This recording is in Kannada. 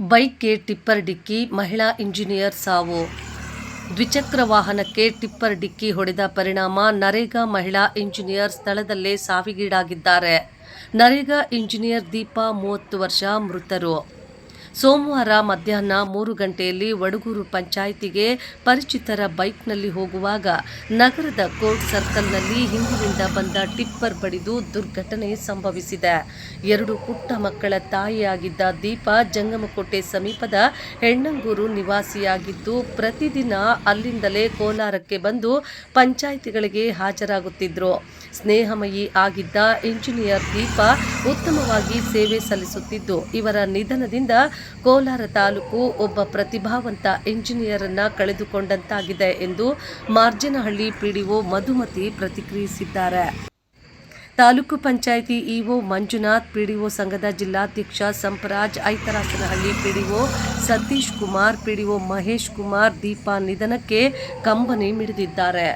ಬೈಕ್ಗೆ ಟಿಪ್ಪರ್ ಡಿಕ್ಕಿ, ಮಹಿಳಾ ಇಂಜಿನಿಯರ್ ಸಾವು. ದ್ವಿಚಕ್ರ ವಾಹನಕ್ಕೆ ಟಿಪ್ಪರ್ ಡಿಕ್ಕಿ ಹೊಡೆದ ಪರಿಣಾಮ ನರೇಗಾ ಮಹಿಳಾ ಇಂಜಿನಿಯರ್ ಸ್ಥಳದಲ್ಲೇ ಸಾವಿಗೀಡಾಗಿದ್ದಾರೆ. ನರೇಗಾ ಇಂಜಿನಿಯರ್ ದೀಪಾ, ಮೂವತ್ತು ವರ್ಷ ಮೃತರು. ಸೋಮವಾರ ಮಧ್ಯಾಹ್ನ ಮೂರು ಗಂಟೆಯಲ್ಲಿ ವಡಗೂರು ಪಂಚಾಯಿತಿಗೆ ಪರಿಚಿತರ ಬೈಕ್ನಲ್ಲಿ ಹೋಗುವಾಗ ನಗರದ ಕೋರ್ಟ್ ಸರ್ಕಲ್ನಲ್ಲಿ ಹಿಂದಿನಿಂದ ಬಂದ ಟಿಪ್ಪರ್ ಬಡಿದು ದುರ್ಘಟನೆ ಸಂಭವಿಸಿದೆ. ಎರಡು ಪುಟ್ಟ ಮಕ್ಕಳ ತಾಯಿಯಾಗಿದ್ದ ದೀಪ ಜಂಗಮಕೋಟೆ ಸಮೀಪದ ಹೆಣ್ಣಂಗೂರು ನಿವಾಸಿಯಾಗಿದ್ದು, ಪ್ರತಿದಿನ ಅಲ್ಲಿಂದಲೇ ಕೋಲಾರಕ್ಕೆ ಬಂದು ಪಂಚಾಯಿತಿಗಳಿಗೆ ಹಾಜರಾಗುತ್ತಿದ್ರು. ಸ್ನೇಹಮಯಿ ಆಗಿದ್ದ ಇಂಜಿನಿಯರ್ ದೀಪ ಉತ್ತಮವಾಗಿ ಸೇವೆ ಸಲ್ಲಿಸುತ್ತಿದ್ದು, ಇವರ ನಿಧನದಿಂದ ಕೋಲಾರ ತಾಲೂಕು ಒಬ್ಬ ಪ್ರತಿಭಾವಂತ ಇಂಜಿನಿಯರ್ ಅನ್ನ ಕಳೆದುಕೊಂಡಂತಾಗಿದೆ ಎಂದು ಮಾರ್ಜನಹಳ್ಳಿ ಪಿಡಿಒ ಮಧುಮತಿ ಪ್ರತಿಕ್ರಿಯಿಸಿದ್ದಾರೆ. ತಾಲೂಕು ಪಂಚಾಯಿತಿ ಇಒ ಮಂಜುನಾಥ್, ಪಿಡಿಒ ಸಂಘದ ಜಿಲ್ಲಾಧ್ಯಕ್ಷ ಸಂಪರಾಜ್ ಐತರಾಸನಹಳ್ಳಿ ಪಿಡಿಒ ಸತೀಶ್ ಕುಮಾರ್, ಪಿಡಿಒ ಮಹೇಶ್ ಕುಮಾರ್ ದೀಪಾ ನಿಧನಕ್ಕೆ ಕಂಬನಿ ಮಿಡಿದಿದ್ದಾರೆ.